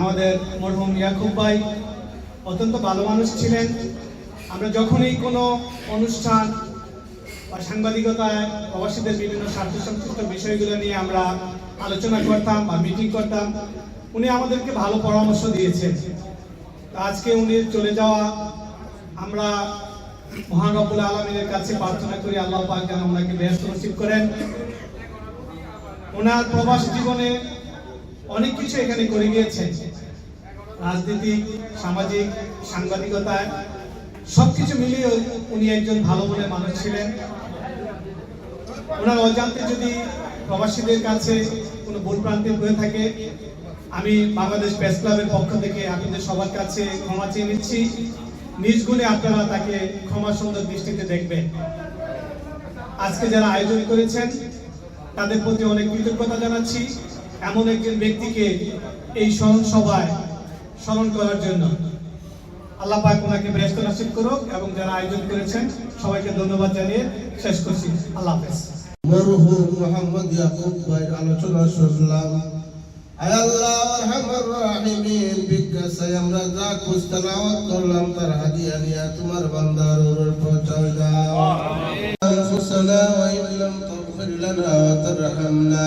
আমাদের মরহুম ইয়াকুব ভাই অত্যন্ত ভালো মানুষ ছিলেন। আমরা যখনই কোনো অনুষ্ঠান বা সাংবাদিকতায় প্রবাসীদের বিভিন্ন স্বার্থ সংশ্লিষ্ট বিষয়গুলো নিয়ে আমরা আলোচনা করতাম বা মিটিং করতাম, উনি আমাদেরকে ভালো পরামর্শ দিয়েছেন। আজকে উনি চলে যাওয়া, আমরা মহানবুল আলমিনের কাছে প্রার্থনা করি, আল্লাহ পাক যেন ওনাকে ব্যস্ত নসিব করেন। ওনার প্রবাস জীবনে অনেক কিছু এখানে করে গিয়েছেন রাজনীতি সামাজিক সাংবাদিকতায় সবকিছু মিলিয়ে উনি একজন ভালো মনের মানুষ ছিলেন। ওনার অজান্তে যদি প্রবাসীদের কাছে কোনো ভুল প্রান্তি হয়ে থাকে, আমি বাংলাদেশ প্রেস ক্লাবের পক্ষ থেকে আপনাদের সবার কাছে ক্ষমা চেয়ে নিচ্ছি। নিজ গুণে আপনারা তাকে ক্ষমা সুন্দর দৃষ্টিতে দেখবেন। আজকে যারা আয়োজন করেছেন, তাদের প্রতি অনেক কৃতজ্ঞতা জানাচ্ছি। এমন একজন ব্যক্তিকে এই স্মরণ সভায় স্মরণ করার জন্য আল্লাহ পাক ওনাকে ব্যস্ত নসিব করুক এবং যারা আয়োজন করেছেন সবাইকে ধন্যবাদ জানিয়ে শেষ করছি। আল্লাহ হাফেজ। মরহুম মোহাম্মদ ইয়াকুব ভাই আলোচনা শুনলাম। আল্লাহ আরহামার রাহিমিন বিজ্ঞাসাই আমরা যা কুছ তেলাওয়াত করলাম তার হাদিয়া নিয়ে তোমার বান্দার উপর পৌঁছায় দাও। আনফুসানা ওয়া ইন তাগফির লানা ওয়া তারহামনা।